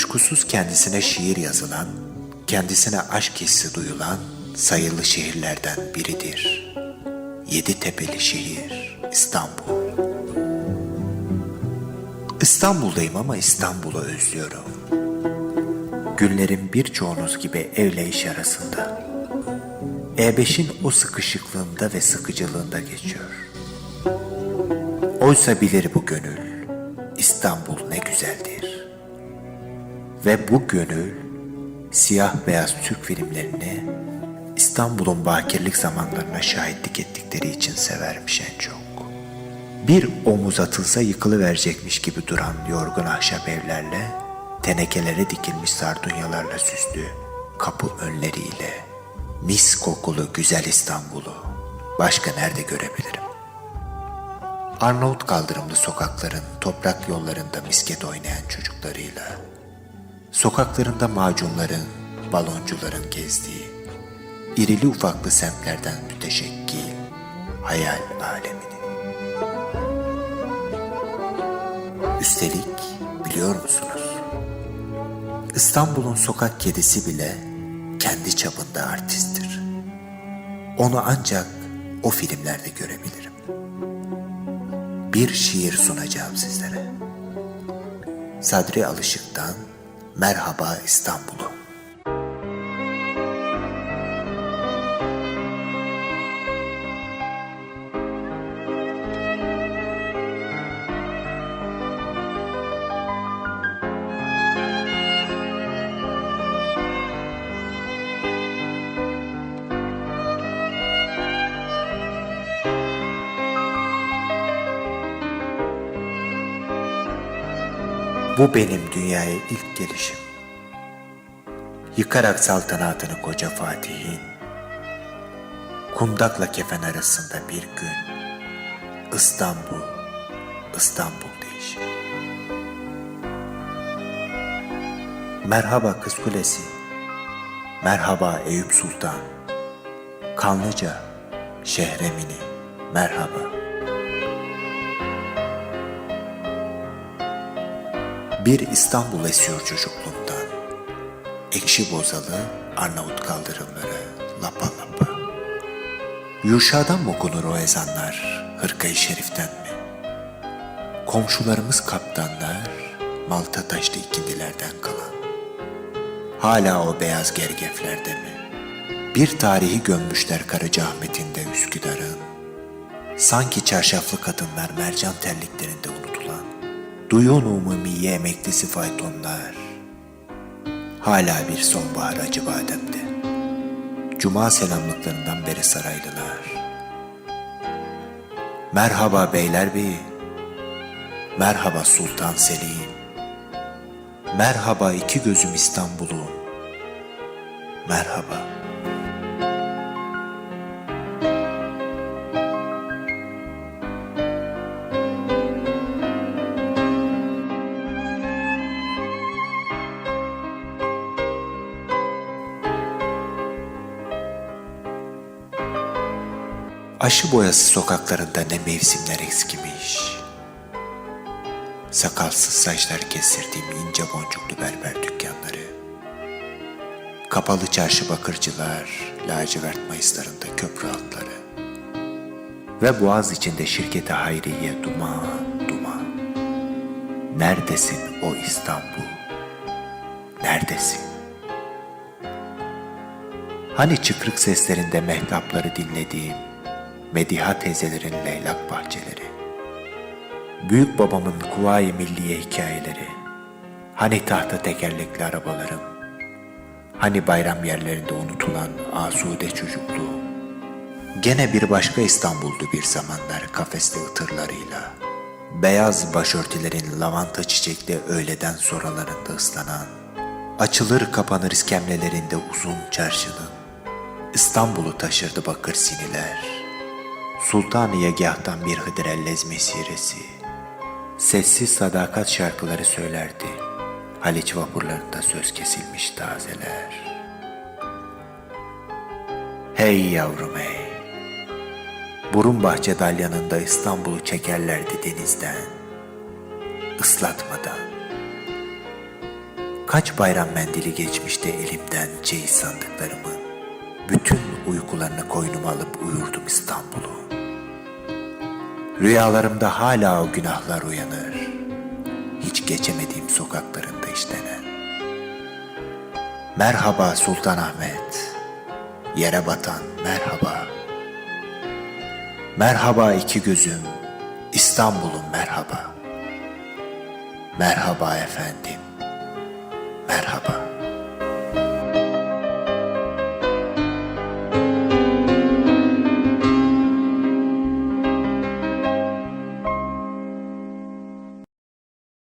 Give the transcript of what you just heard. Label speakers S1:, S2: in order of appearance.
S1: sonsuz kendisine şiir yazılan, kendisine aşk hissi duyulan sayılı şehirlerden biridir. Yedi tepeli şehir İstanbul. İstanbul'dayım ama İstanbul'u özlüyorum. Günlerim birçoğunuz gibi evle iş arasında. E5'in o sıkışıklığında ve sıkıcılığında geçiyor. Oysa bilir bu gönül, İstanbul ne güzeldir. Ve bu gönül, siyah beyaz Türk filmlerini İstanbul'un bakirlik zamanlarına şahitlik ettikleri için severmiş en çok. Bir omuz atılsa yıkılıverecekmiş gibi duran yorgun ahşap evlerle, tenekelere dikilmiş sardunyalarla süslü kapı önleriyle, mis kokulu güzel İstanbul'u başka nerede görebilirim? Arnavut kaldırımlı sokakların toprak yollarında misket oynayan çocuklarıyla, sokaklarında macunların, baloncuların gezdiği, irili ufaklı semtlerden müteşekkil hayal alemini. Üstelik biliyor musunuz? İstanbul'un sokak kedisi bile kendi çapında artisttir. Onu ancak o filmlerde görebilirim. Bir şiir sunacağım sizlere. Sadri Alışık'tan Merhaba İstanbul'u. Bu benim dünyaya ilk gelişim. Yıkarak saltanatını koca Fatih'in, kundakla kefen arasında bir gün, İstanbul, İstanbul değişir. Merhaba Kız Kulesi, merhaba Eyüp Sultan, Kanlıca, Şehremini, merhaba. Bir İstanbul esiyor çocukluğumdan. Ekşi bozalı Arnavut kaldırımları lapa lapa. Yuşadan mı okunur o ezanlar hırkayı şeriften mi? Komşularımız kaptanlar Malta taşlı ikindilerden kalan. Hala o beyaz gergeflerde mi? Bir tarihi gömmüşler Karacaahmet'in de Üsküdar'ın. Sanki çarşaflı kadınlar mercan terliklerinde unutulan. Duyun umumiye emeklisi faytonlar. Hala bir sonbahar acı bademde. Cuma selamlıklarından beri saraylılar. Merhaba beyler beyi. Merhaba Sultan Selim. Merhaba iki gözüm İstanbul'um. Merhaba. Aşı boyası sokaklarında ne mevsimler eskimiş. Sakalsız saçlar kestirdiğim ince boncuklu berber dükkanları. Kapalı çarşı bakırcılar, lacivert mayıslarında köprü altları. Ve boğaz içinde şirketi hayriye duman duman. Neredesin o İstanbul? Neredesin? Hani çıkrık seslerinde mehtapları dinlediğim Mediha teyzelerin leylak bahçeleri, büyük babamın kuvayi milliye hikayeleri, hani tahta tekerlekli arabalarım, hani bayram yerlerinde unutulan asude çocukluğum, gene bir başka İstanbul'du bir zamanlar kafesli ıtırlarıyla, beyaz başörtülerin lavanta çiçekli öğleden sonralarında ıslanan, açılır kapanır iskemlelerinde uzun çarşının, İstanbul'u taşırdı bakır siniler.'' Sultaniyegah'tan bir Hıdrellez mesiresi. Sessiz sadakat şarkıları söylerdi. Haliç vapurlarında söz kesilmiş tazeler. Hey yavrum hey. Burun bahçe dalyanında İstanbul'u çekerlerdi denizden. Islatmadan. Kaç bayram mendili geçmişti elimden ceyiz sandıklarımı. Bütün uykularını koynuma alıp uyurdum İstanbul'u. Rüyalarımda hala o günahlar uyanır. Hiç geçemediğim sokaklarında işlenen. Merhaba Sultanahmet. Yere batan merhaba. Merhaba iki gözüm. İstanbul'um merhaba. Merhaba efendim. Merhaba.